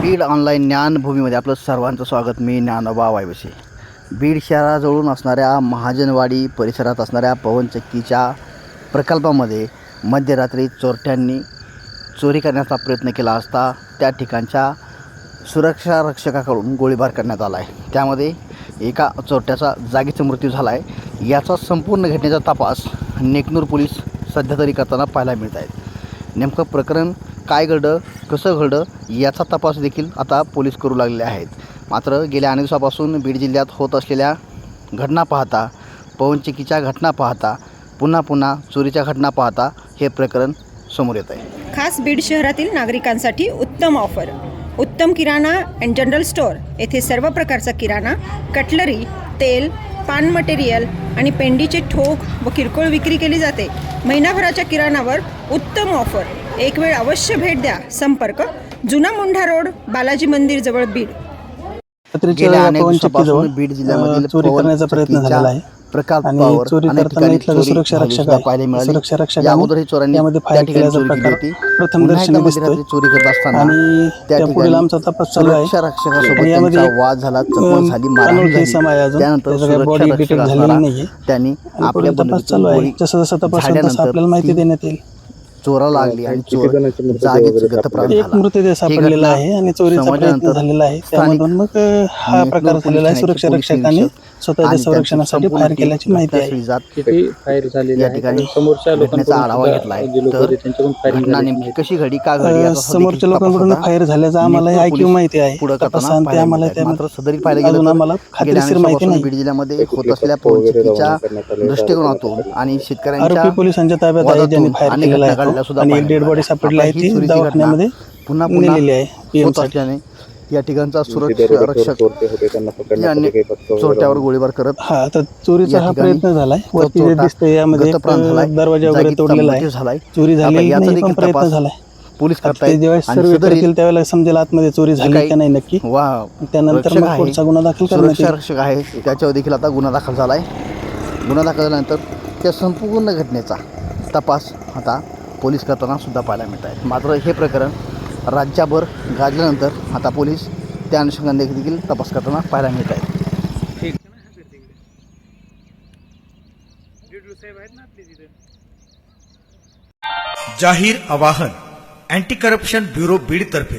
Beed online ज्ञानभूमीमध्ये आपलं सर्वांचं स्वागत. मी ज्ञानोबा वायवशी बीड शहराजवळून असणाऱ्या महाजनवाडी परिसरात असणाऱ्या पवनचक्कीच्या प्रकल्पामध्ये मध्यरात्री चोरट्यांनी चोरी करण्याचा प्रयत्न केला असता त्या ठिकाणच्या सुरक्षा रक्षकाकडून गोळीबार करण्यात आला आहे त्यामध्ये एका चोरट्याचा जागीचा मृत्यू झाला आहे याचा संपूर्ण घटनेचा तपास नेकनूर पोलीस सध्या तरी करताना पाहायला मिळत आहेत. नेमकं प्रकरण काय घडलं कसं घडलं याचा तपास देखील आता पोलीस करू लागलेले आहेत. मात्र गेल्या अनेक दिवसापासून बीड जिल्ह्यात होत असलेल्या घटना पाहता पवनचिकीच्या घटना पाहता पुन्हा पुन्हा चोरीच्या घटना पाहता हे प्रकरण समोर येत आहे. खास बीड शहरातील नागरिकांसाठी उत्तम ऑफर. उत्तम किराणा अँड जनरल स्टोअर येथे सर्व प्रकारचा किराणा कटलरी तेल पान मटेरियल आणि पेंडीचे ठोक व किरकोळ विक्री केली जाते. महिनाभराच्या किराणावर उत्तम ऑफर. एक वेळ अवश्य भेट द्या. संपर्क जुना मुंढा रोड बालाजी मंदिर जवळ बीड. गेल्या अनेक बीड जिल्ह्यामधील चोरी करण्याचा प्रयत्न झालेला आहे. प्रकल्पावर आणि चोरी अनेक करताना ठिकाणी इथला जो चोरी सुरक्षा झालेली रक्षक आहे, पाहायला मिळाली. सुरक्षा रक्षकाने या अगोदरही चोरांनी यामध्ये त्या फायर ठिकाणी केल्याचा चोरी केली प्रकार होती प्रथम पुन्हा दिसतोय. मध्यरात्री चोरी करत असताना आणि त्या त्या पुढील ठिकाणी आमचा तपास चालू आहे सुरक्षा रक्षकासोबत आणि यामध्ये त्यांचा वाद झाला चकमक झाली मारहाण आहे झाली. अजून. त्यानंतर त्याचा काही सुरक्षा body रक्षक detect झालेली नाहीये. त्यांनी आपल्या तपास बंदुकीतून चालू आहे. गोळी जसं जसं तपास होईल तसं झाल्यानंतर आपल्याला माहिती ती देण्यात येईल. चोराला लागली आणि चोर जागीच गतप्राण एक मृतदेह ही सापडलेला आहे आणि चोरीचा प्रयत्न झालेला आहे. त्यामधून मग हा प्रकार झालेला आहे. सुरक्षा रक्षकांनी स्वतःच्या संरक्षणासाठी फायर केल्याची माहिती आहे. किती फायर झालेले या आहे? ठिकाणी समोरच्या लोकांकडून आढावा त्यांच्याकडून फायरिंग घटना नेमकी आहे. कशी घडी का देखील समोरच्या लोकांकडून. फायर झाल्याचा आम्हाला पोलीस माहिती आहे. पुढं तपासांत आम्हाला आहे. त्यामध्ये मात्र सदरी पाहायला अजून गेलं आम्हाला खात्रीशीर माहिती नाही. बीड जिल्ह्यामध्ये होत असलेल्या पवनचक्कीच्या दृष्टिकोनातून आणि शेतकऱ्यांच्या पोलिसांच्या ताब्यात आहे ज्यांनी फायर केलेला आहे आणि एक डेड बॉडी. सापडली आहे ती दवाखान्यामध्ये पुन्हा पुन्हा नेलेली आहे असल्याने या ठिकाणचा सुरक्षा रक्षक चोरट्यावर गोळीबार करत हा तर चोरीचा हा प्रयत्न झालाय. तो वरती जे चोरटा दिसतंय यामध्ये झालाय. दरवाजा वगैरे तोडलेला आहे. झालाय. चोरी झाली याचा नाही देखील पण प्रयत्न तपास झालाय. पोलीस करतायत जेव्हा आणि सर्वे करतील त्यावेळेला समजेल आतमध्ये चोरी झाली का नाही नक्की. वा त्यानंतर मग पुढचा गुन्हा दाखल करण्यात सुरक्षा रक्षक आहे. त्याच्यावर देखील आता गुन्हा दाखल झाला आहे गुन्हा दाखल झाल्यानंतर त्या संपूर्ण घटनेचा तपास आता पोलीस करताना सुद्धा पाहायला मिळत आहे मात्र हे प्रकरण राज्यभर गाजल्यानंतर आता पोलीस त्या अनुषंगाने देखील तपास करताना पाहायला मिळत आहे जाहीर आवाहन अँटी करप्शन ब्युरो बीडतर्फे.